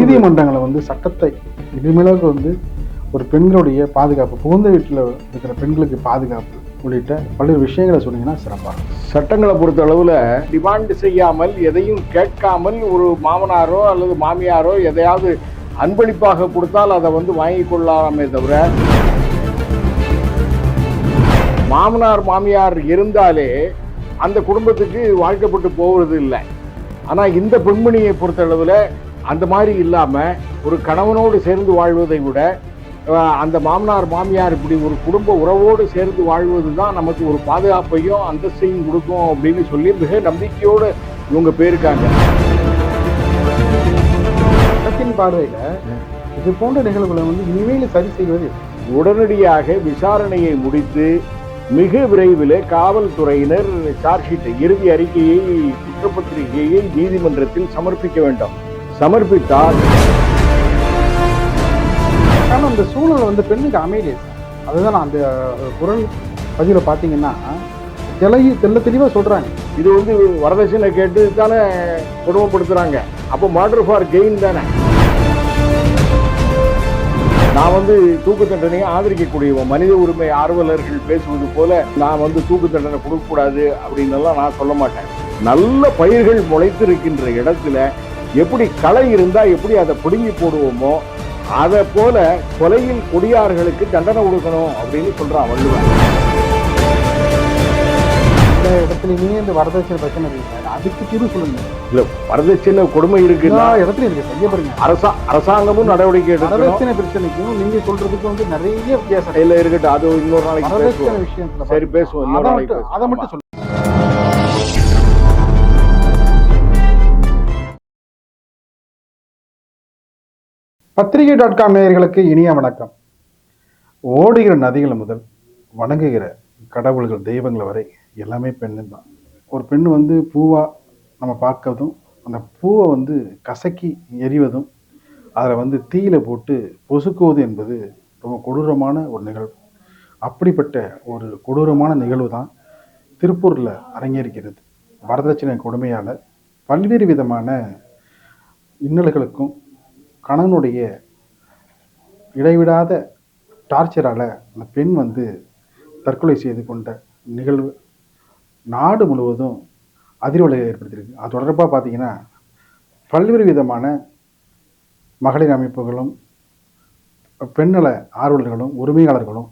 நீதிமன்றங்களை வந்து சட்டத்தை இனிமேலாக வந்து ஒரு பெண்களுடைய பாதுகாப்பு புகுந்த வீட்டில் இருக்கிற பெண்களுக்கு பாதுகாப்பு உள்ளிட்ட பல்வேறு விஷயங்களை சொன்னீங்கன்னா சிறப்பாக இருக்கும். சட்டங்களை பொறுத்த அளவில் டிமாண்ட் செய்யாமல் எதையும் கேட்காமல் ஒரு மாமனாரோ அல்லது மாமியாரோ எதையாவது அன்பளிப்பாக கொடுத்தால் அதை வந்து வாங்கி கொள்ளலாமே தவிர மாமனார் மாமியார் இருந்தாலே அந்த குடும்பத்துக்கு வாழ்க்கப்பட்டு போவது இல்லை ஆனால் இந்த பெண்மணியை பொறுத்தளவில் அந்த மாதிரி இல்லாமல் ஒரு கணவனோடு சேர்ந்து வாழ்வதை விட அந்த மாமனார் மாமியார் இப்படி ஒரு குடும்ப உறவோடு சேர்ந்து வாழ்வது தான் நமக்கு ஒரு பாதுகாப்பையும் அந்தஸ்தையும் கொடுக்கும் அப்படின்னு சொல்லி மிக நம்பிக்கையோடு இவங்க போயிருக்காங்க. சட்டத்தின் பார்வையில் இது போன்ற நிகழ்வுகளை வந்து இனிமேல் சரி செய்வது உடனடியாக விசாரணையை முடித்து மிக விரைவில் காவல்துறையினர் சார்ஜ் இறுதி அறிக்கையை குற்றப்பத்திரிகையை நீதிமன்றத்தில் சமர்ப்பிக்க வேண்டும். சமர்ப்பித்தால் ஆனால் அந்த சூழல் வந்து பெண்ணுக்கு அமைதி அதுதான் நான் அந்த குரல் பதிவில் பார்த்தீங்கன்னா தெளி தெல்ல தெளிவாக சொல்கிறாங்க இது வந்து வரதட்சணை கேட்டு தானே கொடுமைப்படுத்துறாங்க. அப்போ மர்டர் ஃபார் கெயின் தானே? நான் வந்து தூக்கு தண்டனையை ஆதரிக்கக்கூடியவன் மனித உரிமை ஆர்வலர்கள் பேசுவது போல நான் வந்து தூக்கு தண்டனை கொடுக்கக்கூடாது அப்படின்னு எல்லாம் நான் சொல்ல மாட்டேன். நல்ல பயிர்கள் முளைத்திருக்கின்ற இடத்துல எப்படி களை இருந்தா எப்படி அதை பிடுங்கி போடுவோமோ அதை போல கொலையில் கொடியார்களுக்கு தண்டனை கொடுக்கணும் அப்படின்னு சொல்றான் வள்ளுவன் இந்த இடத்துலையுமே இந்த வரதட்சணை பிரச்சனை இருக்கு அதுக்கு தீர்வு சொல்லுங்க. இல்ல வரதட்சணை கொடுமை இருக்குன்னா எல்லா இடத்துலையும் இருக்கு செய்ய பாருங்க. அரசா அரசாங்கமும் நடவடிக்கை எடுக்கணும். வரதட்சணை பிரச்சனைக்கும் நீங்க சொல்றதுக்கும் வந்து நிறைய வித்தியாசம் இருக்கு. இல்ல இருக்கட்டும். அது இன்னொரு நாளைக்கு விஷயத்துல சரி பேசுவோம். அதை. மட்டும் சொல்லுங்க பத்திரிகை டாட் காம் நேயர்களுக்கு இனிய வணக்கம். ஓடுகிற நதிகள் முதல் வணங்குகிற கடவுள்கள் தெய்வங்கள் வரை எல்லாமே பெண்ணு தான். ஒரு பெண் வந்து பூவா நம்ம பார்க்கறதும் அந்த பூவை வந்து கசக்கி எறிவதும் அதில் வந்து தீயில போட்டு பொசுக்குவது என்பது ரொம்ப கொடூரமான ஒரு நிகழ்வு. அப்படிப்பட்ட ஒரு கொடூரமான நிகழ்வு தான் திருப்பூரில் அரங்கேறுகிறது வரதட்சணை கொடுமையால் பல்வேறு விதமான இன்னல்களுக்கும் கணவனுடைய இடைவிடாத டார்ச்சரால் அந்த பெண் வந்து தற்கொலை செய்து கொண்ட நிகழ்வு. நாடு முழுவதும் அதிர்வலையை ஏற்படுத்தியிருக்கு. அது தொடர்பாக பார்த்தீங்கன்னா பல்வேறு விதமான மகளிர் அமைப்புகளும் பெண்ணல ஆர்வலர்களும் உரிமையாளர்களும்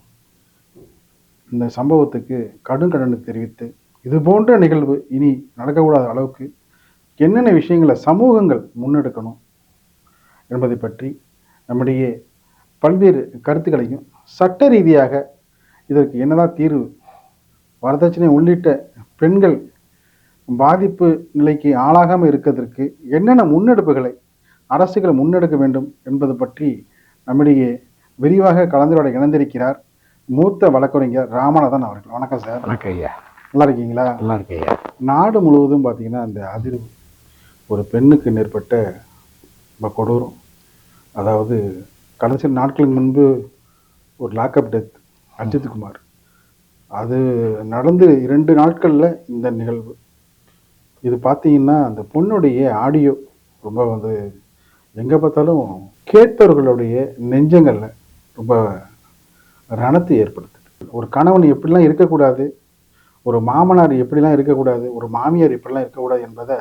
இந்த சம்பவத்துக்கு கடும் கண்டனை தெரிவித்து இது போன்ற நிகழ்வு இனி நடக்கக்கூடாத அளவுக்கு என்னென்ன விஷயங்களை சமூகங்கள் முன்னெடுக்கணும் என்பதை பற்றி நம்முடைய பல்வேறு கருத்துக்களையும் சட்ட ரீதியாக இதற்கு என்னதான் தீர்வு? வரதட்சணை உள்ளிட்ட பெண்கள் பாதிப்பு நிலைக்கு ஆளாகாமல் இருக்கிறதற்கு என்னென்ன முன்னெடுப்புகளை அரசுகள் முன்னெடுக்க வேண்டும் என்பது பற்றி நம்முடைய விரிவாக கலந்துரையாட இணைந்திருக்கிறார் மூத்த வழக்கறிஞர் ராமநாதன் அவர்கள். வணக்கம் சார். வணக்கம் ஐயா. நல்லா இருக்கீங்களா? நல்லா இருக்கேன் ஐயா. நாடு முழுவதும் பார்த்தீங்கன்னா அந்த அதிர்வு ஒரு பெண்ணுக்கு நேர்பட்ட ரொம்ப கொடூரம். அதாவது கடைசி நாட்களுக்கு முன்பு ஒரு லாக்அப் டெத் அஜித் குமார். அது நடந்து இரண்டு நாட்களில் இந்த நிகழ்வு. இது பார்த்தீங்கன்னா அந்த பொண்ணுடைய ஆடியோ ரொம்ப வந்து எங்கே பார்த்தாலும் கேட்பவர்களுடைய நெஞ்சங்களில் ரொம்ப ரணத்தை ஏற்படுத்துது. ஒரு கணவன் எப்படிலாம் இருக்கக்கூடாது? ஒரு மாமனார் எப்படிலாம் இருக்கக்கூடாது? ஒரு மாமியார் எப்படிலாம் இருக்கக்கூடாது என்பதை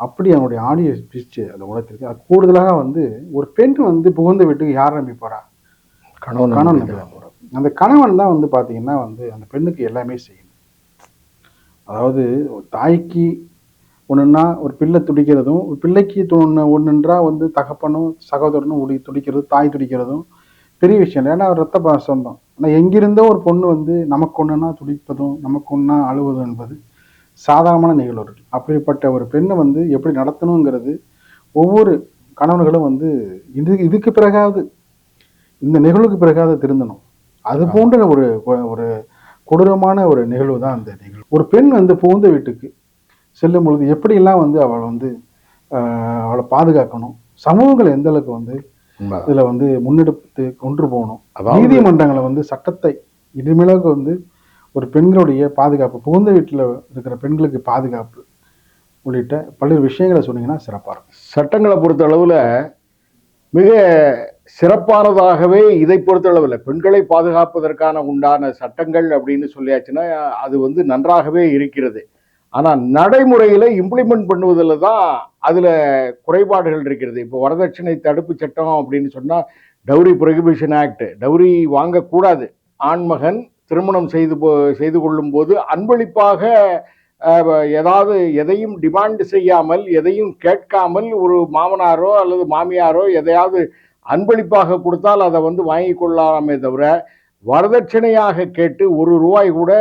அப்படி அவனுடைய ஆடியோ பிரிச்சு அதை உணர்த்திருக்கு அது கூடுதலாக வந்து ஒரு பெண் வந்து புகுந்த வீட்டுக்கு யார் நம்பி போறா? கணவன் கணவன் நம்பி அந்த கணவன் தான் வந்து பார்த்தீங்கன்னா வந்து அந்த பெண்ணுக்கு எல்லாமே செய்யணும் அதாவது தாய்க்கு ஒன்றுன்னா ஒரு பிள்ளை துடிக்கிறதும் ஒரு பிள்ளைக்கு ஒன்று ஒன்றுன்றா வந்து தகப்பனும் சகோதரனும் உடி துடிக்கிறது தாய் துடிக்கிறதும் பெரிய விஷயம் இல்லை. ஏன்னா அவர் ரத்த பாசம் தான் ஆனால் எங்கிருந்தோ ஒரு பொண்ணு வந்து நமக்கு ஒன்றுனா துடிப்பதும் நமக்கு ஒன்றா அழுவதும் என்பது சாதாரணமான நிகழ்வுகள் அப்படிப்பட்ட ஒரு பெண்ணை வந்து எப்படி நடத்தணுங்கிறது ஒவ்வொரு கணவன்களும் வந்து இது இதுக்கு பிறகாவது இந்த நிகழ்வுக்கு பிறகாவது திருந்தணும். அது போன்ற ஒரு ஒரு கொடூரமான ஒரு நிகழ்வு தான் அந்த நிகழ்வு. ஒரு பெண் வந்து புகுந்த வீட்டுக்கு செல்லும் பொழுது எப்படியெல்லாம் வந்து அவள் வந்து ஆஹ், அவளை பாதுகாக்கணும்? சமூகங்கள் எந்த அளவுக்கு வந்து. இதுல வந்து முன்னெடுத்து கொண்டு போகணும்? நீதிமன்றங்களை வந்து சட்டத்தை இனிமேலுக்கு வந்து ஒரு பெண்களுடைய பாதுகாப்பு புகுந்த வீட்டில் இருக்கிற பெண்களுக்கு பாதுகாப்பு உள்ளிட்ட பல்வேறு விஷயங்களை சொன்னீங்கன்னா சிறப்பாக இருக்கும். சட்டங்களை பொறுத்த அளவில் மிக சிறப்பானதாகவே இதை பொறுத்தளவில் பெண்களை பாதுகாப்பதற்கான உண்டான சட்டங்கள் அப்படின்னு சொல்லியாச்சுன்னா அது வந்து நன்றாகவே இருக்கிறது. ஆனால் நடைமுறையில் இம்ப்ளிமெண்ட் பண்ணுவதில் தான் அதில் குறைபாடுகள் இருக்கிறது. இப்போ வரதட்சணை தடுப்பு சட்டம் அப்படின்னு சொன்னால் டவுரி ப்ரொஹிபிஷன் ஆக்ட் டவுரி வாங்கக்கூடாது. ஆண்மகன் திருமணம் செய்து போ செய்து கொள்ளும் போது அன்பளிப்பாக ஏதாவது எதையும் டிமாண்ட் செய்யாமல் எதையும் கேட்காமல் ஒரு மாமனாரோ அல்லது மாமியாரோ எதையாவது அன்பளிப்பாக கொடுத்தால் அதை வந்து வாங்கி கொள்ளலாமே தவிர வரதட்சணையாக கேட்டு ஒரு ரூபாய் கூட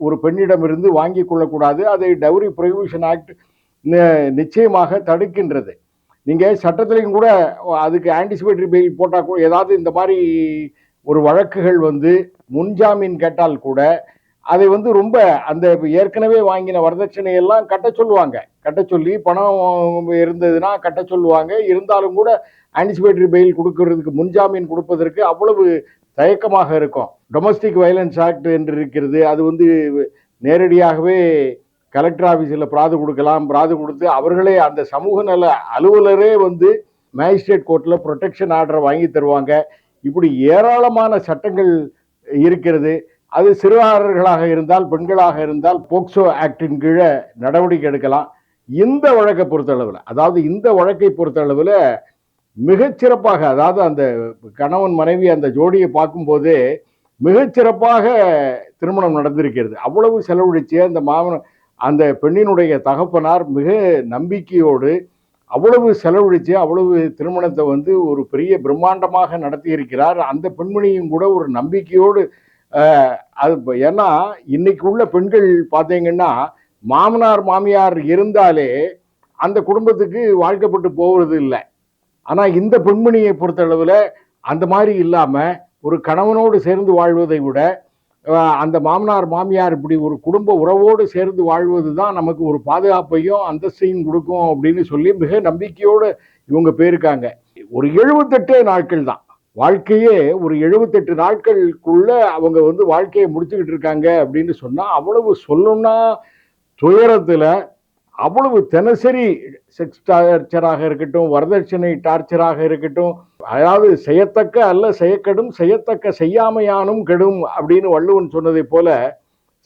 ஒரு பெண்ணிடமிருந்து வாங்கி கொள்ளக்கூடாது. அதை டவுரி ப்ரொஹிபிஷன் ஆக்ட் நிச்சயமாக தடுக்கின்றது. நீங்கள் சட்டத்திலையும் கூட அதுக்கு ஆன்டிசிபேட்டரி பெயில் போட்டால் கூட ஏதாவது இந்த மாதிரி ஒரு வழக்குகள் வந்து முன்ஜாமீன் கேட்டால் கூட அதை வந்து ரொம்ப அந்த ஏற்கனவே வாங்கின வரதட்சணை எல்லாம் கட்ட சொல்லுவாங்க. கட்ட சொல்லி பணம் இருந்ததுன்னா கட்ட சொல்லுவாங்க. இருந்தாலும் கூட ஆன்டிசிபேட்டரி பெயில் கொடுக்கறதுக்கு முன்ஜாமீன் கொடுப்பதற்கு அவ்வளவு தயக்கமாக இருக்கும். டொமஸ்டிக் வயலன்ஸ் ஆக்ட் என்று இருக்கிறது. அது வந்து நேரடியாகவே கலெக்டர் ஆஃபீஸில் பிராது கொடுக்கலாம். பிராது கொடுத்து அவர்களே அந்த சமூக நல அலுவலரே வந்து மேஜிஸ்ட்ரேட் கோர்ட்டில் ப்ரொடெக்ஷன் ஆர்டரை வாங்கி தருவாங்க. இப்படி ஏராளமான சட்டங்கள் இருக்கிறது. அது சிறுவாரர்களாக இருந்தால் பெண்களாக இருந்தால் போக்சோ ஆக்டின் கீழே நடவடிக்கை எடுக்கலாம். இந்த வழக்கை பொறுத்தளவில் அதாவது இந்த வழக்கை பொறுத்தளவில் மிகச்சிறப்பாக அதாவது அந்த கணவன் மனைவி அந்த ஜோடியை பார்க்கும்போதே மிகச்சிறப்பாக திருமணம் நடந்திருக்கிறது. அவ்வளவு செலவழிச்சு அந்த மாமன் அந்த பெண்ணினுடைய தகப்பனார் மிக நம்பிக்கையோடு அவ்வளவு செலவழித்து அவ்வளவு திருமணத்தை வந்து ஒரு பெரிய பிரம்மாண்டமாக நடத்தி இருக்கிறார் அந்த பெண்மணியும் கூட ஒரு நம்பிக்கையோடு அது ஏன்னா இன்னைக்கு உள்ள பெண்கள் பார்த்தீங்கன்னா மாமனார் மாமியார் இருந்தாலே அந்த குடும்பத்துக்கு வாழ்க்கப்பட்டு போகிறது இல்லை. ஆனால் இந்த பெண்மணியை பொறுத்தளவில் அந்த மாதிரி இல்லாமல் ஒரு கணவனோடு சேர்ந்து வாழ்வதை விட அந்த மாமனார் மாமியார் இப்படி ஒரு குடும்ப உறவோடு சேர்ந்து வாழ்வது தான் நமக்கு ஒரு பாதுகாப்பையும் அந்தஸ்தையும் கொடுக்கும் அப்படின்னு சொல்லி மிக நம்பிக்கையோடு இவங்க போயிருக்காங்க. ஒரு எழுபத்தெட்டு நாட்கள் தான். வாழ்க்கையே ஒரு எழுபத்தெட்டு நாட்களுக்குள்ள அவங்க வந்து வாழ்க்கையை முடிச்சுக்கிட்டு இருக்காங்க அப்படின்னு சொன்னால் அவ்வளவு சொல்லணும்னா துயரத்தில் அவ்வளவு தினசரி செக்ஸ் டார்ச்சராக இருக்கட்டும் வரதட்சணை டார்ச்சராக இருக்கட்டும் அதாவது செய்யத்தக்க அல்ல செய்யக்கெடும் செய்யத்தக்க செய்யாமையானும் கெடும் அப்படின்னு வள்ளுவன் சொன்னதை போல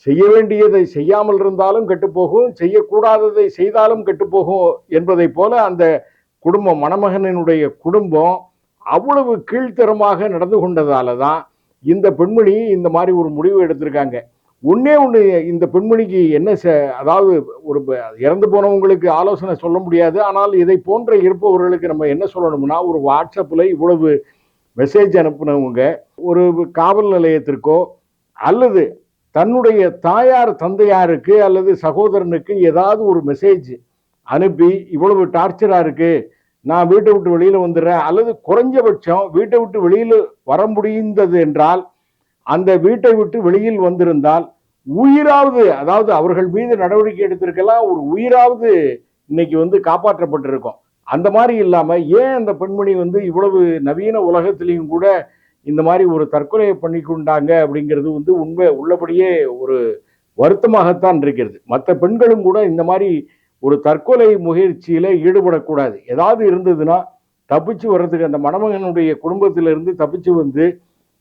செய்ய வேண்டியதை செய்யாமல் இருந்தாலும் கெட்டுப்போகும் செய்யக்கூடாததை செய்தாலும் கெட்டுப்போகும் என்பதை போல அந்த குடும்பம் மணமகனினுடைய குடும்பம் அவ்வளவு கீழ்த்தரமாக நடந்து கொண்டதால தான் இந்த பெண்மணி இந்த மாதிரி ஒரு முடிவு எடுத்திருக்காங்க. ஒன்றே ஒன்று இந்த பெண்மணிக்கு என்ன ச அதாவது ஒரு ப- இறந்து போனவங்களுக்கு ஆலோசனை சொல்ல முடியாது. ஆனால் இதை போன்ற இருப்பவர்களுக்கு நம்ம என்ன சொல்லணும்னா ஒரு வாட்ஸ்அப்பில் இவ்வளவு மெசேஜ் அனுப்புனவங்க ஒரு காவல் நிலையத்திற்கோ அல்லது தன்னுடைய தாயார் தந்தையாருக்கு அல்லது சகோதரனுக்கு ஏதாவது ஒரு மெசேஜ் அனுப்பி இவ்வளவு டார்ச்சராக இருக்குது நான் வீட்டை விட்டு வெளியில் வந்துடுறேன் அல்லது குறைஞ்சபட்சம் வீட்டை விட்டு வெளியில் வர முடிந்தது என்றால் அந்த வீட்டை விட்டு வெளியில் வந்திருந்தால் உயிராவது அதாவது அவர்கள் மீது நடவடிக்கை எடுத்திருக்கலாம் ஒரு உயிராவது இன்னைக்கு வந்து காப்பாற்றப்பட்டிருக்கும். அந்த மாதிரி இல்லாமல் ஏன் அந்த பெண்மணி வந்து இவ்வளவு நவீன உலகத்திலையும் கூட இந்த மாதிரி ஒரு தற்கொலையை பண்ணி கொண்டாங்க அப்படிங்கிறது வந்து உண்மை உள்ளபடியே ஒரு வருத்தமாகத்தான் இருக்கிறது. மற்ற பெண்களும் கூட இந்த மாதிரி ஒரு தற்கொலை முயற்சியில் ஈடுபடக்கூடாது. ஏதாவது இருந்ததுன்னா தப்பிச்சு வர்றதுக்கு அந்த மணமகனுடைய குடும்பத்திலிருந்து தப்பிச்சு வந்து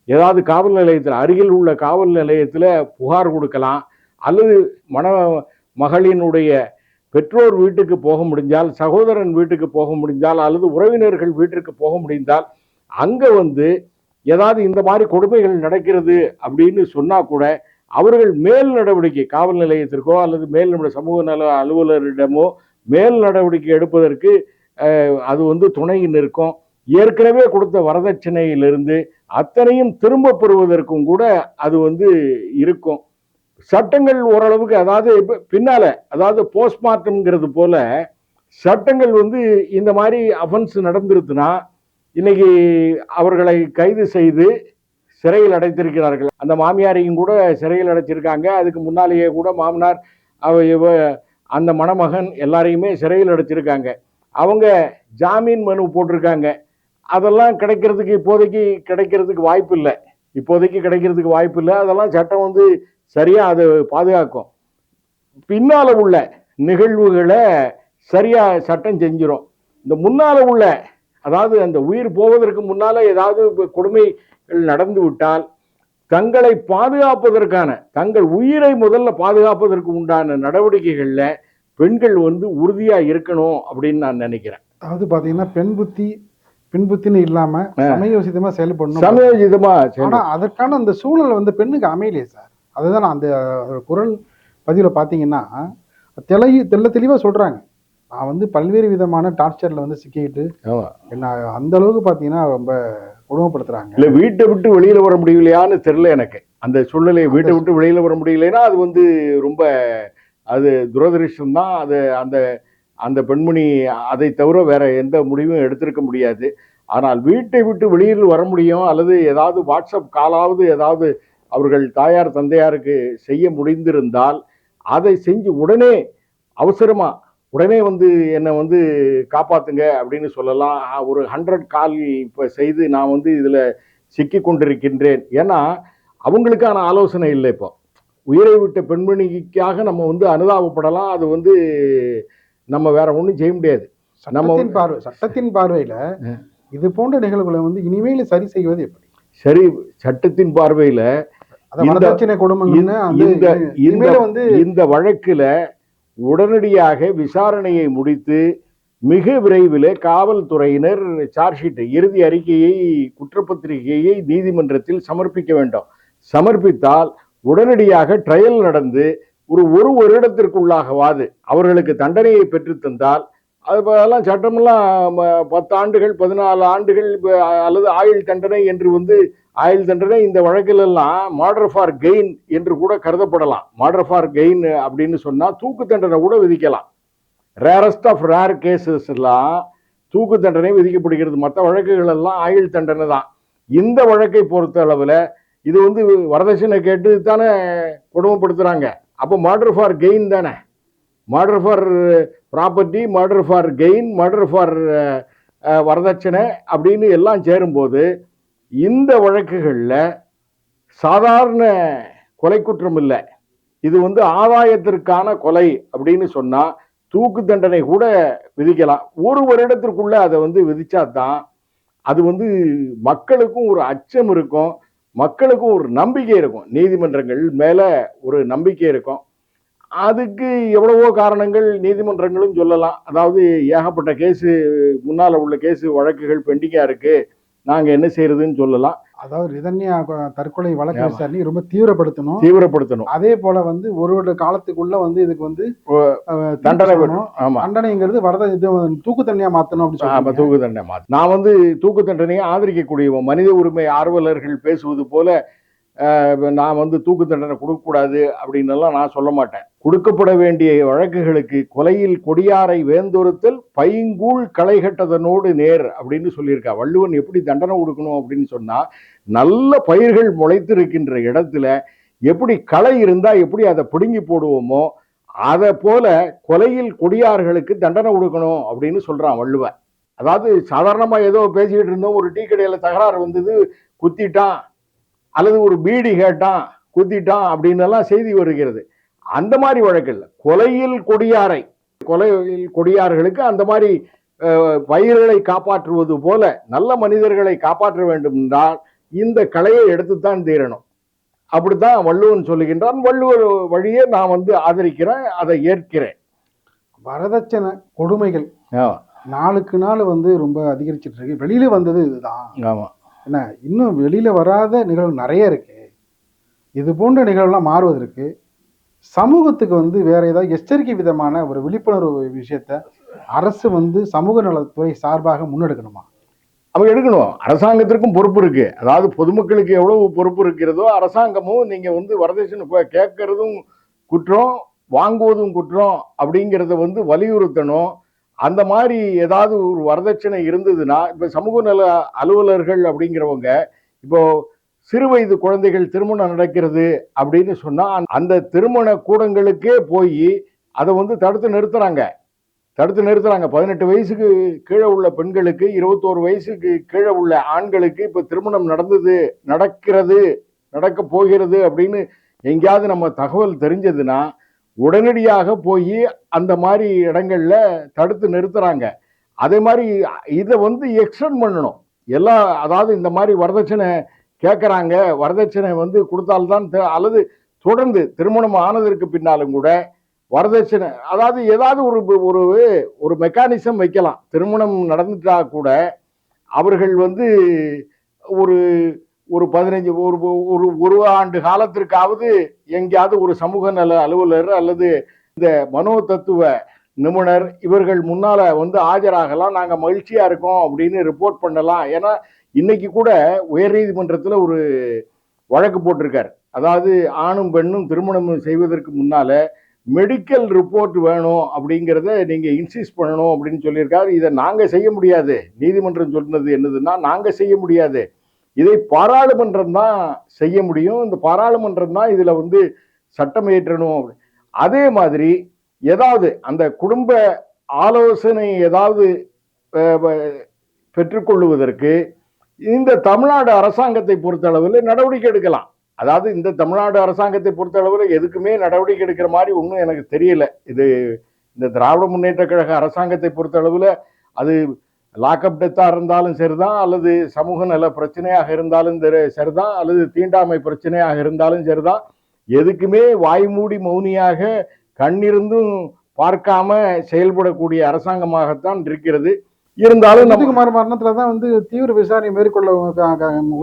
ஏதாவது காவல் நிலையத்தில் அருகில் உள்ள காவல் நிலையத்தில் புகார் கொடுக்கலாம் அல்லது மண மகளினுடைய பெற்றோர் வீட்டுக்கு போக முடிஞ்சால் சகோதரன் வீட்டுக்கு போக முடிஞ்சால் அல்லது உறவினர்கள் வீட்டிற்கு போக முடிந்தால் அங்கே வந்து ஏதாவது இந்த மாதிரி கொடுமைகள் நடக்கிறது அப்படின்னு சொன்னால் கூட அவர்கள் மேல் நடவடிக்கை காவல் நிலையத்திற்கோ அல்லது மேல் நம்முடைய சமூக நல அலுவலரிடமோ மேல் நடவடிக்கை எடுப்பதற்கு அது வந்து துணை நிற்கும். ஏற்கனவே கொடுத்த வரதட்சணையிலிருந்து அத்தனையும் திரும்ப பெறுவதற்கும் கூட அது வந்து இருக்கும். சட்டங்கள் ஓரளவுக்கு அதாவது இப்போ பின்னால் அதாவது போஸ்ட்மார்ட்டம்ங்கிறது போல சட்டங்கள் வந்து இந்த மாதிரி அஃபென்ஸ் நடந்துருதுன்னா இன்னைக்கு அவர்களை கைது செய்து சிறையில் அடைத்திருக்கிறார்கள். அந்த மாமியாரையும் கூட சிறையில் அடைச்சிருக்காங்க. அதுக்கு முன்னாலேயே கூட மாமனார் அவ அந்த மணமகன் எல்லாரையுமே சிறையில் அடைச்சிருக்காங்க. அவங்க ஜாமீன் மனு போட்டிருக்காங்க. அதெல்லாம் கிடைக்கிறதுக்கு இப்போதைக்கு கிடைக்கிறதுக்கு வாய்ப்பு இல்லை இப்போதைக்கு கிடைக்கிறதுக்கு வாய்ப்பு இல்லை அதெல்லாம் சட்டம் வந்து சரியாக அதை பாதுகாக்கும். பின்னால உள்ள நிகழ்வுகளை சரியாக சட்டம் செஞ்சிடும் இந்த முன்னால உள்ள அதாவது அந்த உயிர் போவதற்கு முன்னால ஏதாவது கொடுமைகள் நடந்து விட்டால் தங்களை பாதுகாப்பதற்கான தங்கள் உயிரை முதல்ல பாதுகாப்பதற்கு உண்டான நடவடிக்கைகளில் பெண்கள் வந்து உறுதியாக இருக்கணும் அப்படின்னு நான் நினைக்கிறேன். அதாவது பார்த்தீங்கன்னா பெண் புத்தி பெண் புத்தின்னு இல்லாம சமயோசிதமா செயல்படணும். சமயோஜிதமா ஆனா அதற்கான அந்த சூழல் வந்து பெண்ணுக்கு அமையலையே சார். அதுதான் அந்த குரல் பதிவுல பாத்தீங்கன்னா தெளி தெள்ள தெளிவா சொல்றாங்க. நான் வந்து பல்வேறு விதமான டார்ச்சர்ல வந்து சிக்கிக்கிட்டு. என்ன அந்த அளவுக்கு பாத்தீங்கன்னா ரொம்ப கொடுமைப்படுத்துறாங்க இல்ல வீட்டை விட்டு வெளியில வர முடியலையான்னு தெரியல எனக்கு. அந்த சூழ்நிலையை வீட்டை விட்டு வெளியில வர முடியலைன்னா அது வந்து ரொம்ப அது துரதிருஷ்டம் தான் அது அந்த அந்த பெண்மணி அதை தவிர வேற எந்த முடிவும் எடுத்திருக்க முடியாது. ஆனால் வீட்டை விட்டு வெளியில் வர முடியும் அல்லது ஏதாவது வாட்ஸ்அப் காலாவது ஏதாவது அவர்கள் தாயார் தந்தையாருக்கு செய்ய முடிந்திருந்தால் அதை செஞ்சு உடனே அவசரமாக உடனே வந்து என்னை வந்து காப்பாற்றுங்க அப்படின்னு சொல்லலாம். ஒரு ஹண்ட்ரட் கால் இப்போ செய்து நான் வந்து இதில் சிக்கி கொண்டிருக்கின்றேன். ஏன்னா அவங்களுக்கான ஆலோசனை இல்லை இப்போ. உயிரை விட்ட பெண்மணிக்காக நம்ம வந்து அனுதாபப்படலாம். அது வந்து நம்ம வேற ஒன்றும் செய்ய முடியாது. நம்ம சட்டத்தின் பார்வை சட்டத்தின் பார்வையில இது போன்ற நிகழ்வுகளை வந்து இனிமேல் சரி செய்வது எப்படி? சரி சட்டத்தின் பார்வையில இந்த- வழக்குல உடனடியாக விசாரணையை முடித்து மிக விரைவில் காவல்துறையினர் சார்ஜ் இறுதி அறிக்கையை குற்றப்பத்திரிகையை நீதிமன்றத்தில் சமர்ப்பிக்க வேண்டும். சமர்ப்பித்தால் உடனடியாக ட்ரையல் நடந்து ஒரு ஒரு வருடத்திற்குள்ளாகவாது அவர்களுக்கு தண்டனையை பெற்றுத்தந்தால் அது அதெல்லாம் சட்டமெல்லாம் ம- பத்து ஆண்டுகள் பதினாலு ஆண்டுகள் அல்லது ஆயுள் தண்டனை என்று வந்து ஆயுள் தண்டனை இந்த வழக்கிலெல்லாம் மாடர் ஃபார் கெயின் என்று கூட கருதப்படலாம். மாடர் ஃபார் கெயின் அப்படின்னு சொன்னால் தூக்கு தண்டனை கூட விதிக்கலாம். ரேரஸ்ட் ஆஃப் ரேர் கேசஸ் எல்லாம் தூக்கு தண்டனை விதிக்கப்படுகிறது. மற்ற வழக்குகள் எல்லாம் ஆயுள் தண்டனை தான். இந்த வழக்கை பொறுத்த அளவில் இது வந்து வரதட்சணை கேட்டு தானே கொடுமைப்படுத்துகிறாங்க அப்போ மர்டர் ஃபார் கெயின் தானே? Murder for property murder for gain murder for வரதட்சணை அப்படின்னு எல்லாம் சேரும்போது இந்த வழக்குகளில் சாதாரண கொலை குற்றம் இல்லை. இது வந்து ஆதாயத்திற்கான கொலை அப்படின்னு சொன்னால் தூக்கு தண்டனை கூட விதிக்கலாம். ஒரு வருடத்திற்குள்ளே அதை வந்து விதிச்சா தான் அது வந்து மக்களுக்கும் ஒரு அச்சம் இருக்கும். மக்களுக்கு ஒரு நம்பிக்கை இருக்கும். நீதிமன்றங்கள் மேலே ஒரு நம்பிக்கை இருக்கும். அதுக்கு எவ்வளவோ காரணங்கள் நீதிமன்றங்களும் சொல்லலாம். அதாவது ஏகப்பட்ட கேஸு முன்னால் உள்ள கேஸு வழக்குகள் பெண்டிங்காக இருக்குது நாங்கள் என்ன செய்கிறதுன்னு சொல்லலாம். அதாவது ரிதன்யா தற்கொலை வழக்கு. விசாரணை ரொம்ப தீவிரப்படுத்தணும். தீவிரப்படுத்தணும். அதே போல வந்து ஒரு வருட காலத்துக்குள்ள வந்து இதுக்கு வந்து தண்டனை. ஆமா. தண்டனைங்கிறது வரத இது தூக்கு தண்டனையா மாத்தணும் அப்படின்னு சொல்றாங்க. தூக்கு தண்டனை மாத்து நான் வந்து தூக்கு தண்டனையை ஆதரிக்கக்கூடியவன். மனித உரிமை ஆர்வலர்கள் பேசுவது போல நான் வந்து தூக்கு தண்டனை கொடுக்கக்கூடாது அப்படின்னு நான் சொல்ல மாட்டேன். கொடுக்கப்பட வேண்டிய வழக்குகளுக்கு கொலையில் கொடியாரை வேந்தொருத்தல் பைங்கூழ் களைகட்டதனோடு நேர் அப்படின்னு சொல்லியிருக்கா. வள்ளுவன் எப்படி தண்டனை கொடுக்கணும் அப்படின்னு சொன்னால் நல்ல பயிர்கள் முளைத்திருக்கின்ற இடத்துல எப்படி களை இருந்தால் எப்படி அதை பிடுங்கி போடுவோமோ அதை போல கொலையில் கொடியார்களுக்கு தண்டனை கொடுக்கணும் அப்படின்னு சொல்கிறான் வள்ளுவன். அதாவது சாதாரணமாக ஏதோ பேசிக்கிட்டு இருந்தோம் ஒரு டீ கடையில் தகராறு வந்தது குத்திட்டான் அல்லது ஒரு பீடி கேட்டான் குத்திட்டான் அப்படின்னு எல்லாம் செய்தி வருகிறது. அந்த மாதிரி வழக்கில் கொலையில் கொடியாரை கொலையில் கொடியார்களுக்கு அந்த மாதிரி பயிர்களை காப்பாற்றுவது போல நல்ல மனிதர்களை காப்பாற்ற வேண்டும் என்றால் இந்த கலையை எடுத்துத்தான் தீரணும். அப்படித்தான் வள்ளுவன் சொல்லுகின்றான். வள்ளுவர் வழியே நான் வந்து ஆதரிக்கிறேன் அதை ஏற்கிறேன். வரதட்சணை கொடுமைகள் நாளுக்கு நாள் வந்து ரொம்ப அதிகரிச்சிட்டு இருக்கு. வெளியில வந்தது இதுதான். ஆமா. என்ன இன்னும் வெளியில் வராத நிகழ்வு நிறைய இருக்கு. இது போன்ற நிகழ்வுலாம் மாறுவதற்கு சமூகத்துக்கு வந்து வேற ஏதாவது எச்சரிக்கை விதமான ஒரு விழிப்புணர்வு விஷயத்த அரசு வந்து சமூக நலத்துறை சார்பாக முன்னெடுக்கணுமா? அவங்க எடுக்கணும். அரசாங்கத்திற்கும் பொறுப்பு இருக்கு. அதாவது பொதுமக்களுக்கு எவ்வளவு பொறுப்பு இருக்கிறதோ அரசாங்கமும் நீங்க வந்து வரதட்சணை கேட்கறதும் குற்றம் வாங்குவதும் குற்றம் அப்படிங்கிறத வந்து வலியுறுத்தணும். அந்த மாதிரி ஏதாவது ஒரு வரதட்சணை இருந்ததுன்னா இப்போ சமூக நல அலுவலர்கள் அப்படிங்கிறவங்க இப்போ சிறு வயது குழந்தைகள் திருமணம் நடக்கிறது அப்படின்னு சொன்னால் அந்த திருமண கூடங்களுக்கே போய் அதை வந்து தடுத்து நிறுத்துறாங்க. தடுத்து நிறுத்துறாங்க. பதினெட்டு வயசுக்கு கீழே உள்ள பெண்களுக்கு இருபத்தோரு வயசுக்கு கீழே உள்ள ஆண்களுக்கு இப்போ திருமணம் நடந்தது நடக்கிறது நடக்க போகிறது அப்படின்னு எங்கேயாவது நம்ம தகவல் தெரிஞ்சதுன்னா உடனடியாக போய் அந்த மாதிரி இடங்களில் தடுத்து நிறுத்துகிறாங்க அதே மாதிரி இதை வந்து எக்ஸ்டெண்ட் பண்ணணும். எல்லா அதாவது இந்த மாதிரி வரதட்சணை கேட்குறாங்க வரதட்சணை வந்து கொடுத்தால்தான் அல்லது தொடர்ந்து திருமணம் ஆனதற்கு பின்னாலும் கூட வரதட்சணை அதாவது ஏதாவது ஒரு ஒரு ஒரு மெக்கானிசம் வைக்கலாம். திருமணம் நடந்துட்டா கூட அவர்கள் வந்து ஒரு ஒரு பதினஞ்சு ஒரு ஒரு ஒரு ஆண்டு காலத்திற்காவது எங்கேயாவது ஒரு சமூக நல அலுவலர் அல்லது இந்த மனோ தத்துவ நிபுணர் இவர்கள் முன்னால் வந்து ஆஜராகலாம் நாங்கள் மகிழ்ச்சியாக இருக்கோம் அப்படின்னு ரிப்போர்ட் பண்ணலாம். ஏன்னா இன்னைக்கு கூட உயர்நீதிமன்றத்தில் ஒரு வழக்கு போட்டிருக்கார். அதாவது ஆணும் பெண்ணும் திருமணம் செய்வதற்கு முன்னால் மெடிக்கல் ரிப்போர்ட் வேணும் அப்படிங்கிறத நீங்கள் இன்சிஸ்ட் பண்ணணும் அப்படின்னு சொல்லியிருக்காரு. இதை நாங்கள் செய்ய முடியாது. நீதிமன்றம் சொன்னது என்னதுன்னா நாங்கள் செய்ய முடியாது. இதை பாராளுமன்றம் தான் செய்ய முடியும். இந்த பாராளுமன்றம் தான் இதில் வந்து சட்டம் இயற்றணும். அப்படி. அதே மாதிரி ஏதாவது அந்த குடும்ப ஆலோசனை ஏதாவது பெற்றுக்கொள்வதற்கு பெற்றுக்கொள்ளுவதற்கு இந்த தமிழ்நாடு அரசாங்கத்தை பொறுத்தளவில் நடவடிக்கை எடுக்கலாம். அதாவது இந்த தமிழ்நாடு அரசாங்கத்தை பொறுத்தளவில் எதுக்குமே நடவடிக்கை எடுக்கிற மாதிரி ஒன்றும் எனக்கு தெரியல. இது இந்த திராவிட முன்னேற்ற கழக அரசாங்கத்தை பொறுத்தளவில் அது லாக்அப் டெத்தாக இருந்தாலும் சரிதான் அல்லது சமூக நல பிரச்சனையாக இருந்தாலும் சரிதான் அல்லது தீண்டாமை பிரச்சனையாக இருந்தாலும் சரிதான். எதுக்குமே வாய்மூடி மௌனியாக கண்ணிருந்தும் பார்க்காம செயல்படக்கூடிய அரசாங்கமாகத்தான் இருக்கிறது. இருந்தாலும் நம்ம அஜித்குமார் மரணத்துல தான் வந்து தீவிர விசாரணை மேற்கொள்ள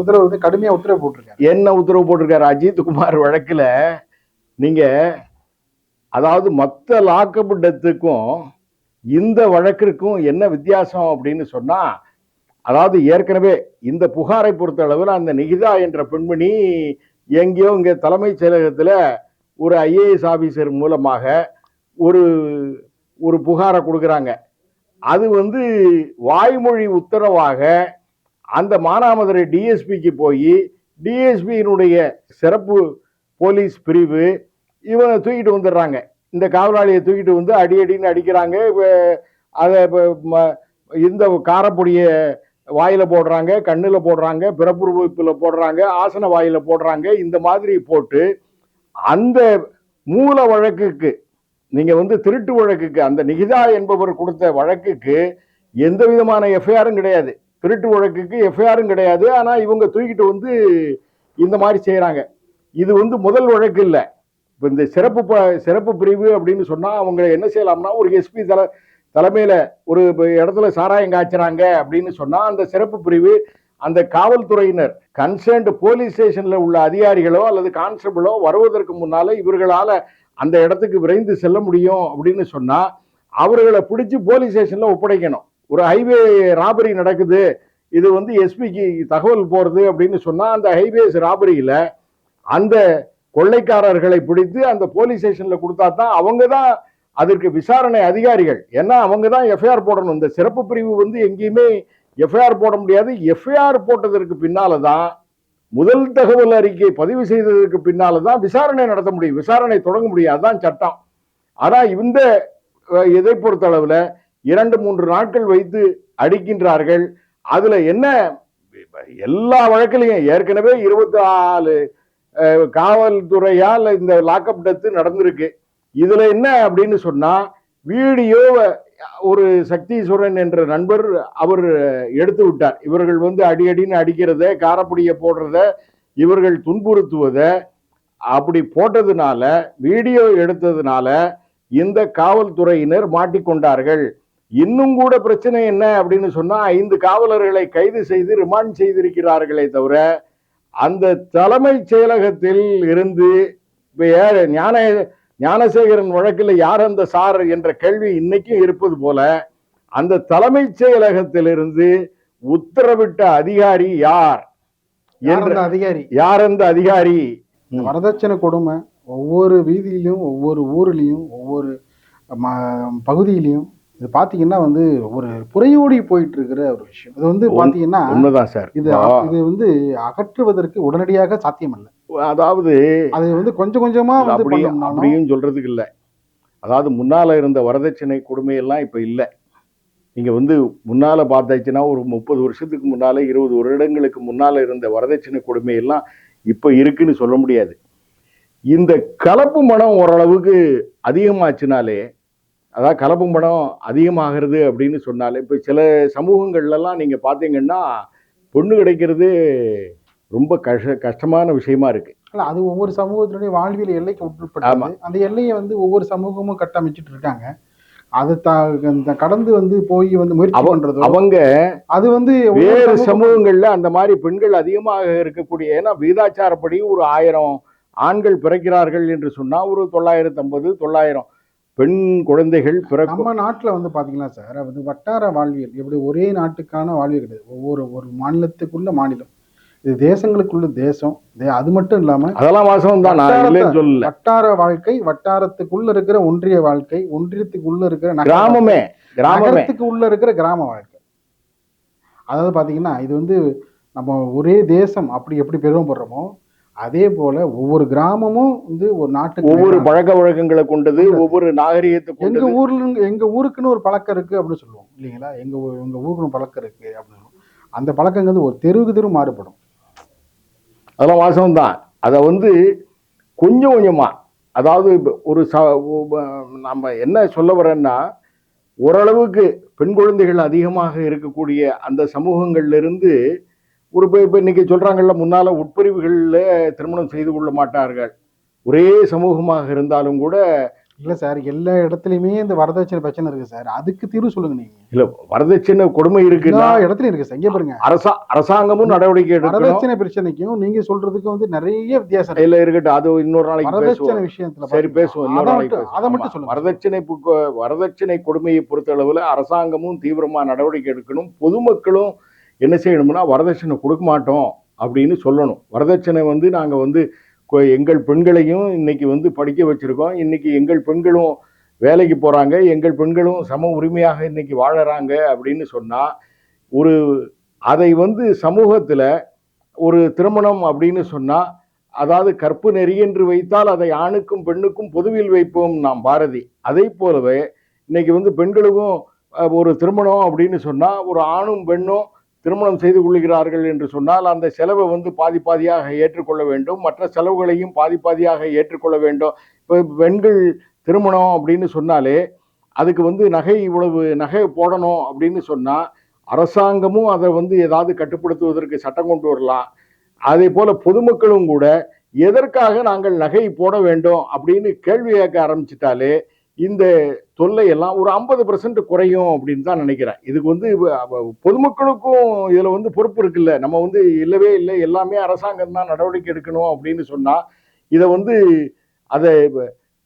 உத்தரவு வந்து கடுமையா உத்தரவு போட்டிருக்காரு. என்ன உத்தரவு போட்டிருக்காரு? அஜித் குமார் வழக்குல நீங்க அதாவது மற்ற லாக்கப் டெத்துக்கும் இந்த வழக்கிற்கும் என்ன வித்தியாசம் அப்படின்னு சொன்னா அதாவது ஏற்கனவே இந்த புகாரை பொறுத்த அளவில் அந்த நிகிதா என்ற பெண்மணி எங்கேயோ இங்கே தலைமைச் செயலகத்தில் ஒரு ஐஏஎஸ் ஆஃபீஸர் மூலமாக ஒரு ஒரு புகாரை கொடுக்குறாங்க. அது வந்து வாய்மொழி உத்தரவாக அந்த மானாமதுரை டிஎஸ்பிக்கு போய் டிஎஸ்பியினுடைய சிறப்பு போலீஸ் பிரிவு இவனை தூக்கிட்டு வந்துடுறாங்க. இந்த காவலாளியை தூக்கிட்டு வந்து அடி அடின்னு அடிக்கிறாங்க. அதை ம- இந்த காரப்பொடியை வாயில் போடுறாங்க கண்ணில் போடுறாங்க பிறப்புறுப்பில் போடுறாங்க ஆசன வாயில் போடுறாங்க இந்த மாதிரி போட்டு அந்த மூல வழக்குக்கு நீங்கள் வந்து திருட்டு வழக்குக்கு அந்த நிகிதா என்பவர் கொடுத்த வழக்குக்கு எந்த விதமான எஃப்ஐஆரும் கிடையாது. திருட்டு வழக்குக்கு எஃப்ஐஆரும் கிடையாது. ஆனால் இவங்க தூக்கிட்டு வந்து இந்த மாதிரி செய்கிறாங்க இது வந்து முதல் வழக்கு இல்லை. இப்போ இந்த சிறப்பு ப- சிறப்பு பிரிவு அப்படின்னு சொன்னால் அவங்க என்ன செய்யலாம்னா ஒரு எஸ்பி தலை தலைமையில் ஒரு இடத்துல சாராயம் காய்ச்சறாங்க அப்படின்னு சொன்னால் அந்த சிறப்பு பிரிவு அந்த காவல்துறையினர் கன்சர்ன்டு போலீஸ் ஸ்டேஷனில் உள்ள அதிகாரிகளோ அல்லது கான்ஸ்டபிளோ வருவதற்கு முன்னால் இவர்களால் அந்த இடத்துக்கு விரைந்து செல்ல முடியும் அப்படின்னு சொன்னால் அவர்களை பிடிச்சி போலீஸ் ஸ்டேஷனில் ஒப்படைக்கணும். ஒரு ஹைவே ராபரி நடக்குது இது வந்து எஸ்பிக்கு தகவல் போகிறது அப்படின்னு சொன்னால் அந்த ஹைவேஸ் ராபரியில் அந்த கொள்ளைக்காரர்களை பிடித்து அந்த போலீஸ் ஸ்டேஷன்ல கொடுத்தா தான் அவங்க தான் அதற்கு விசாரணை அதிகாரிகள். ஏன்னா அவங்க தான் எஃப்ஐஆர் போடணும். இந்த சிறப்பு பிரிவு வந்து எங்கேயுமே எஃப்ஐஆர் போட முடியாது. எஃப்ஐஆர் போட்டதற்கு பின்னால தான் முதல் தகவல் அறிக்கை பதிவு செய்ததற்கு பின்னால தான் விசாரணை நடத்த முடியும். விசாரணை தொடங்க முடியும். அதான் சட்டம். ஆனால் இந்த இதை பொறுத்தளவில் இரண்டு மூன்று நாட்கள் வைத்து அடிக்கின்றார்கள். அதில் என்ன எல்லா வழக்கிலையும் ஏற்கனவே இருபத்தி நாலு காவல்துறையால் இந்த லாக்அப் டெத்து நடந்திருக்கு. இதில் என்ன அப்படின்னு சொன்னால் வீடியோவை ஒரு சக்தீஸ்வரன் என்ற நண்பர் அவர் எடுத்து விட்டார். இவர்கள் வந்து அடி அடின்னு அடிக்கிறத காரப்பொடியை போடுறத இவர்கள் துன்புறுத்துவதை அப்படி போட்டதுனால வீடியோ எடுத்ததுனால இந்த காவல்துறையினர் மாட்டிக்கொண்டார்கள். இன்னும் கூட பிரச்சனை என்ன அப்படின்னு சொன்னால் ஐந்து காவலர்களை கைது செய்து ரிமாண்ட் செய்திருக்கிறார்களே தவிர அந்த தலைமைச் செயலகத்தில் இருந்து இப்ப ஞான ஞானசேகரன் வழக்கில் யார் அந்த சார் என்ற கேள்வி இன்னைக்கும் இருப்பது போல அந்த தலைமைச் செயலகத்திலிருந்து உத்தரவிட்ட அதிகாரி யார்? என்ற அதிகாரி? யார் அந்த அதிகாரி. வரதட்சணை கொடுமை ஒவ்வொரு வீதியிலும் ஒவ்வொரு ஊர்லயும் ஒவ்வொரு பகுதியிலையும் இது பாத்தீங்கன்னா வந்து ஒரு புறையோடி போயிட்டு இருக்கிற ஒரு விஷயம். இது வந்து பாத்தீங்கன்னா உண்மைதான் சார். இது இது வந்து அகற்றுவதற்கு உடனடியாக சாத்தியமல்ல. அதாவது அது வந்து கொஞ்சம் கொஞ்சமா அப்படியும் சொல்றதுக்கு இல்ல. அதாவது முன்னால இருந்த வரதட்சணை கொடுமையெல்லாம் இப்ப இல்ல. நீங்க வந்து முன்னால பார்த்தாச்சுன்னா ஒரு முப்பது வருஷத்துக்கு முன்னால இருபது வருடங்களுக்கு முன்னால இருந்த வரதட்சணை கொடுமையெல்லாம் இப்ப இருக்குன்னு சொல்ல முடியாது. இந்த கலப்பு மனம் ஓரளவுக்கு அதிகமாச்சுனாலே அதாவது கலப்பு மடம் அதிகமாகிறது அப்படின்னு சொன்னாலே இப்போ சில சமூகங்கள்லாம் நீங்க பார்த்தீங்கன்னா பொண்ணு கிடைக்கிறது ரொம்ப கஷ்ட கஷ்டமான விஷயமா இருக்கு. இல்ல அது ஒவ்வொரு சமூகத்தினுடைய வாழ்வியல் எல்லைக்கு ஆமா. உட்பட்டது அந்த எல்லையை வந்து ஒவ்வொரு சமூகமும் கட்டமைச்சிட்டு இருக்காங்க. அது த அந்த கடந்து வந்து போய் வந்து முயற்சி பண்றதோ அவங்க அது வந்து ஒவ்வொரு வேறு சமூகங்கள்ல அந்த மாதிரி பெண்கள் அதிகமாக இருக்கக்கூடிய ஏன்னா விகிதாச்சாரப்படி ஒரு ஆயிரம் ஆண்கள் பிறக்கிறார்கள் என்று சொன்னா ஒரு தொள்ளாயிரத்தி ஐம்பது தொள்ளாயிரம் பெண் குழந்தைகள் பிறக்கும் நம்ம நாட்டுல வந்து பாத்தீங்கன்னா சார் அது வட்டார வாழ்வியல். எப்படி ஒரே நாட்டுக்கான வாழ்வியல் கிடையாது. ஒவ்வொரு ஒரு மாநிலத்துக்குள்ள மாநிலம். இது தேசங்களுக்குள்ள தேசம். அது மட்டும் இல்லாம அதெல்லாம் வாசம் தான். நான் சொல்லல. வட்டார வாழ்க்கை வட்டாரத்துக்குள்ள இருக்கிற ஒன்றிய வாழ்க்கை ஒன்றியத்துக்குள்ள இருக்கிற கிராமமே நகரத்துக்கு உள்ள இருக்கிற கிராம வாழ்க்கை. அதாவது பாத்தீங்கன்னா இது வந்து நம்ம ஒரே தேசம். அப்படி எப்படி பெருமைப்படுறோமோ அதே போல ஒவ்வொரு கிராமமும் வந்து ஒரு நாட்டுக்கு ஒவ்வொரு பழக்க வழக்கங்களை கொண்டது ஒவ்வொரு நாகரிகத்தை எங்க ஊர்ல எங்க ஊருக்குன்னு ஒரு பழக்கம் இருக்கு அப்படின்னு சொல்லுவோம் இல்லைங்களா? எங்க எங்க ஊருக்குன்னு பழக்கம் இருக்கு அப்படின்னு சொல்லுவோம். அந்த பழக்கங்கிறது ஒரு தெருவுக்கு தெரு மாறுபடும். அதெல்லாம் வாசம் தான் அதை வந்து கொஞ்சம் கொஞ்சமா அதாவது ஒரு ச நம்ம என்ன சொல்ல வரேன்னா ஓரளவுக்கு பெண் குழந்தைகள் அதிகமாக இருக்கக்கூடிய அந்த சமூகங்கள்ல இருந்து ஒரு இப்போ இன்னைக்கு சொல்றாங்கல்ல முன்னால உட்பிரிவுகளில் திருமணம் செய்து கொள்ள மாட்டார்கள். ஒரே சமூகமாக இருந்தாலும் கூட இல்ல சார் எல்லா இடத்துலயுமே இந்த வரதட்சணை பிரச்சனை இருக்கு சார். அதுக்கு தீர்வு சொல்லுங்க நீங்க. இல்ல வரதட்சணை கொடுமை எல்லா இருக்குன்னா இடத்துலயும் இருக்கு சார். இங்க பாருங்க. அரசா அரசாங்கமும் நடவடிக்கை எடுக்கணும். வரதட்சணை பிரச்சனைக்கும் நீங்க சொல்றதுக்கும் வந்து நிறைய வித்தியாசம் இருக்கு. இல்ல இருக்கட்டும். அது இன்னொரு நாளைக்கு வரதட்சணை விஷயத்துல சரி பேசுவோம். இன்னொரு அதை நாளைக்கு மட்டும். அதை சொல்லுங்க வரதட்சணை வரதட்சணை கொடுமையை பொறுத்தளவுல அரசாங்கமும் தீவிரமா நடவடிக்கை எடுக்கணும். பொதுமக்களும் என்ன செய்யணும்னா வரதட்சணை கொடுக்க மாட்டோம் அப்படின்னு சொல்லணும். வரதட்சணை வந்து நாங்கள் வந்து கொ- எங்கள் பெண்களையும் இன்னைக்கு வந்து படிக்க வச்சுருக்கோம். இன்னைக்கு எங்கள் பெண்களும் வேலைக்கு போகிறாங்க எங்கள் பெண்களும் சம உரிமையாக இன்னைக்கு வாழறாங்க அப்படின்னு சொன்னால் ஒரு அதை வந்து சமூகத்தில் ஒரு திருமணம் அப்படின்னு சொன்னால் அதாவது கற்பு நெறி என்று வைத்தால் அதை ஆணுக்கும் பெண்ணுக்கும் பொதுவில் வைப்போம் நாம் பாரதி. அதை போலவே இன்னைக்கு வந்து பெண்களுக்கும் ஒரு திருமணம் அப்படின்னு சொன்னால் ஒரு ஆணும் பெண்ணும் திருமணம் செய்து கொள்கிறார்கள் என்று சொன்னால் அந்த செலவை வந்து பாதி பாதியாக ஏற்றுக்கொள்ள வேண்டும். மற்ற செலவுகளையும் பாதி பாதியாக ஏற்றுக்கொள்ள வேண்டும். இப்போ பெண்கள் திருமணம் அப்படின்னு சொன்னாலே அதுக்கு வந்து நகை இவ்வளவு நகை போடணும் அப்படின்னு சொன்னால் அரசாங்கமும் அதை வந்து ஏதாவது கட்டுப்படுத்துவதற்கு சட்டம் கொண்டு வரலாம். அதே போல் பொதுமக்களும் கூட எதற்காக நாங்கள் நகை போட வேண்டும் அப்படின்னு கேள்வி கேட்க ஆரம்பிச்சிட்டாலே இந்த தொல்லை எல்லாம் ஒரு ஐம்பது பர்சன்ட் குறையும் அப்படின்னு தான் நினைக்கிறேன். இதுக்கு வந்து பொதுமக்களுக்கும் இதில் வந்து பொறுப்பு இருக்குல்ல. நம்ம வந்து இல்லவே இல்லை. எல்லாமே அரசாங்கம் தான் நடவடிக்கை எடுக்கணும் அப்படின்னு சொன்னால் இதை வந்து அதை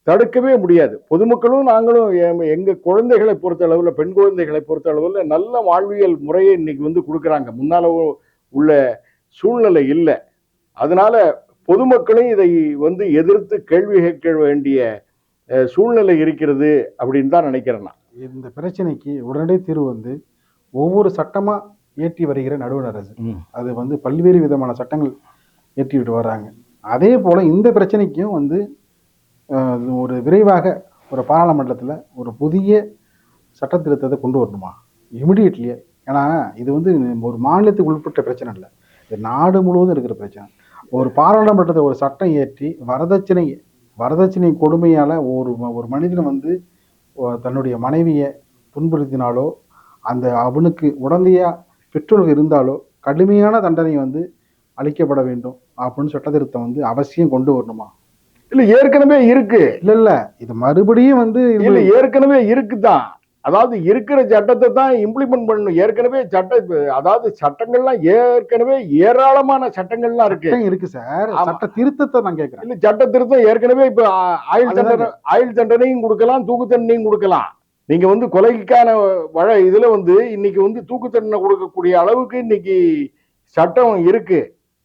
தடுக்கவே முடியாது. பொதுமக்களும் நாங்களும் எங்கள் குழந்தைகளை பொறுத்த அளவில் பெண் குழந்தைகளை பொறுத்த அளவில் நல்ல வாழ்வியல் முறையை இன்னைக்கு வந்து கொடுக்குறாங்க. முன்னால் உள்ள சூழ்நிலை இல்லை. அதனால பொதுமக்களும் இதை வந்து எதிர்த்து கேள்வி கேட்க வேண்டிய சூழ்நிலை இருக்கிறது அப்படின்னு தான் நினைக்கிறேன் நான். இந்த பிரச்சனைக்கு உடனடி தீர்வு வந்து ஒவ்வொரு சட்டமா இயற்றி வருகிற நடுவர் அரசு. அது வந்து பல்வேறு விதமான சட்டங்கள் இயற்றிவிட்டு வர்றாங்க அதே போல இந்த பிரச்சனைக்கும் வந்து ஒரு விரைவாக ஒரு பாராளுமன்றத்தில் ஒரு புதிய சட்ட திருத்தத்தை கொண்டு வரணுமா? இமிடியட்லியே ஏன்னா இது வந்து ஒரு மாநிலத்துக்கு உட்பட்ட பிரச்சனை இல்லை. இது நாடு முழுவதும் இருக்கிற பிரச்சனை. ஒரு பாராளுமன்றத்தை ஒரு சட்டம் இயற்றி வரதட்சணை வரதட்சணை கொடுமையால் ஒரு ஒரு மனிதன் வந்து தன்னுடைய மனைவியை துன்புறுத்தினாலோ அந்த அவனுக்கு உடந்தையா பெற்றோர்கள் இருந்தாலோ கடுமையான தண்டனை வந்து அளிக்கப்பட வேண்டும். அப்படின்னு சட்ட திருத்தம் வந்து அவசியம் கொண்டு வரணுமா? இல்ல ஏற்கனவே இருக்கு. இல்ல இல்ல. இது மறுபடியும் வந்து இல்ல ஏற்கனவே இருக்குதான். அதாவது இருக்கிற சட்டத்தை தான் இம்ப்ளிமெண்ட் பண்ணணும். ஏற்கனவே சட்ட அதாவது சட்டங்கள்லாம் ஏற்கனவே ஏராளமான சட்டங்கள்லாம் இருக்கு. இருக்கு சார். சட்ட திருத்தத்தை நான் கேட்கிறேன் இல்ல சட்ட திருத்தம் ஏற்கனவே இப்ப ஆயுள் தண்டனை ஆயுள் தண்டனையும் கொடுக்கலாம் தூக்கு தண்டனையும் கொடுக்கலாம். நீங்க வந்து கொலைக்கான வழ இதுல வந்து இன்னைக்கு வந்து தூக்கு தண்டனை கொடுக்கக்கூடிய அளவுக்கு இன்னைக்கு சட்டம் இருக்கு.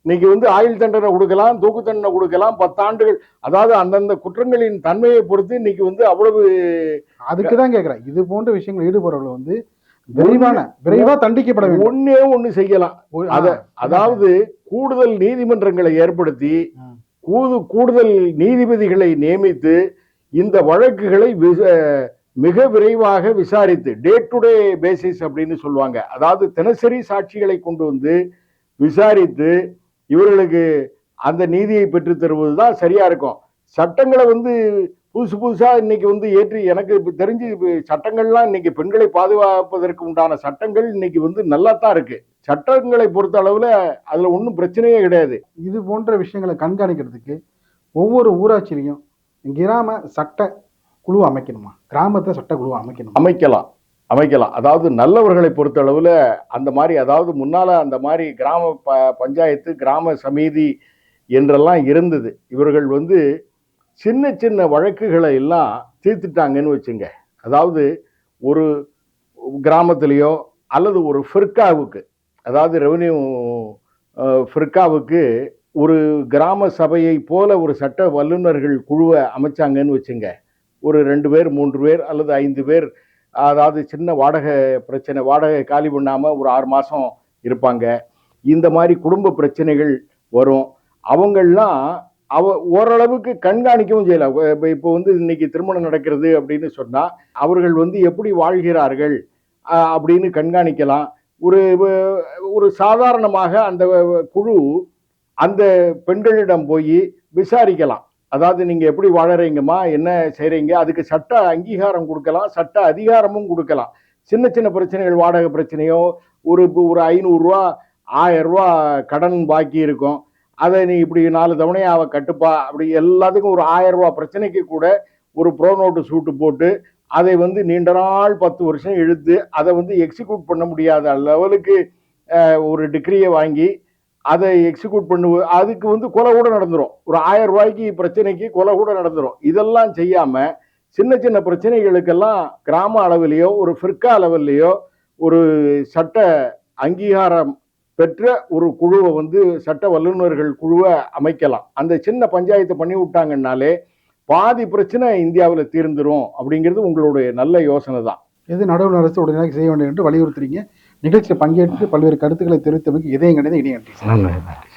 இன்னைக்கு வந்து ஆயுள் தண்டனை கொடுக்கலாம் தூக்கு தண்டனை கொடுக்கலாம் பத்தாண்டுகள் அதாவது அந்தந்த குற்றங்களின் தன்மையை பொறுத்து இன்னைக்கு வந்து அவ்வளவு அதுக்கு தான் கேட்கிறேன் இது போன்ற விஷயங்கள் ஈடுபடுறவர்கள் வந்து விரைவான விரைவா தண்டிக்கப்பட வேண்டும். ஒண்ணே ஒண்ணு செய்யலாம். அத- அதாவது கூடுதல் நீதிமன்றங்களை ஏற்படுத்தி. கூது கூடுதல் நீதிபதிகளை நியமித்து இந்த வழக்குகளை மிக விரைவாக விசாரித்து டே டு டே பேசிஸ் அப்படின்னு சொல்லுவாங்க. அதாவது தினசரி சாட்சிகளை கொண்டு வந்து விசாரித்து இவர்களுக்கு அந்த நீதியை பெற்று தருவது தான் சரியா இருக்கும். சட்டங்களை வந்து புதுசு புதுசா இன்னைக்கு வந்து ஏற்றி எனக்கு இப்ப தெரிஞ்சு சட்டங்கள்லாம் இன்னைக்கு பெண்களை பாதுகாப்பதற்கு உண்டான சட்டங்கள் இன்னைக்கு வந்து நல்லா தான் இருக்கு. சட்டங்களை பொறுத்த அளவுல அதுல ஒன்றும் பிரச்சனையே கிடையாது. இது போன்ற விஷயங்களை கண்காணிக்கிறதுக்கு ஒவ்வொரு ஊராட்சியிலையும் கிராம சட்ட குழு அமைக்கணுமா? கிராமத்தை சட்ட குழு அமைக்கணுமா? அமைக்கலாம். அமைக்கலாம். அதாவது நல்லவர்களை பொறுத்த அந்த மாதிரி அதாவது முன்னால் அந்த மாதிரி கிராம ப பஞ்சாயத்து கிராம சமீதி என்றெல்லாம் இருந்தது. இவர்கள் வந்து சின்ன சின்ன வழக்குகளை எல்லாம் தீர்த்துட்டாங்கன்னு வச்சுங்க. அதாவது ஒரு கிராமத்திலேயோ அல்லது ஒரு ஃபிர்காவுக்கு அதாவது ரெவன்யூ ஃபிர்காவுக்கு ஒரு கிராம சபையை போல ஒரு சட்ட வல்லுநர்கள் குழுவை அமைச்சாங்கன்னு வச்சுங்க. ஒரு ரெண்டு பேர் மூன்று பேர் அல்லது ஐந்து பேர் அதாவது சின்ன வாடகை பிரச்சனை வாடகை காலி பண்ணாமல் ஒரு ஆறு மாதம் இருப்பாங்க. இந்த மாதிரி குடும்ப பிரச்சனைகள் வரும். அவங்கள்லாம் அவ ஓரளவுக்கு கண்காணிக்கவும் செய்யலாம் இப்போ இப்போ வந்து இன்னைக்கு திருமணம் நடக்கிறது அப்படின்னு சொன்னால் அவர்கள் வந்து எப்படி வாழ்கிறார்கள் அப்படின்னு கண்காணிக்கலாம். ஒரு ஒரு சாதாரணமாக அந்த குழு அந்த பெண்களிடம் போய் விசாரிக்கலாம். அதாவது நீங்கள் எப்படி வாழறீங்கம்மா என்ன செய்கிறீங்க அதுக்கு சட்ட அங்கீகாரம் கொடுக்கலாம் சட்ட அதிகாரமும் கொடுக்கலாம். சின்ன சின்ன பிரச்சனைகள் வாடகை பிரச்சனையோ ஒரு இப்போ ஒரு ஐநூறுரூவா ஆயரூவா கடன் பாக்கி இருக்கும். அதை நீ இப்படி நாலு தவணையை அவள் கட்டுப்பா அப்படி எல்லாத்துக்கும் ஒரு ஆயரூவா பிரச்சனைக்கு கூட ஒரு ப்ரோ நோட்டு சூட்டு போட்டு அதை வந்து நீண்ட நாள் பத்து வருஷம் இழுத்து அதை வந்து எக்ஸிக்யூட் பண்ண முடியாத லெவலுக்கு ஒரு டிகிரியை வாங்கி அதை எக்ஸிக்யூட் பண்ணுவ அதுக்கு வந்து கொலை கூட நடந்துடும் ஒரு ஆயிரம் ரூபாய்க்கு பிரச்சனைக்கு கொலை கூட நடந்துடும் இதெல்லாம் செய்யாம சின்ன சின்ன பிரச்சனைகளுக்கெல்லாம் கிராம அளவிலேயோ ஒரு ஃபிர்கா லெவல்லையோ ஒரு சட்ட அங்கீகாரம் பெற்ற ஒரு குழுவை வந்து சட்ட வல்லுநர்கள் குழுவை அமைக்கலாம். அந்த சின்ன பஞ்சாயத்தை பண்ணி விட்டாங்கன்னாலே பாதி பிரச்சனை இந்தியாவில் தீர்ந்துரும் அப்படிங்கிறது உங்களுடைய நல்ல யோசனை தான் எது நடவு அரசு உடனடியாக செய்ய வேண்டும் என்று வலியுறுத்துறீங்க. நிகழ்ச்சியில் பங்கேற்று பல்வேறு கருத்துக்களை தெரிவித்தமைக்கு இதயம் கிடையாது இணைய நன்றி நன்றி.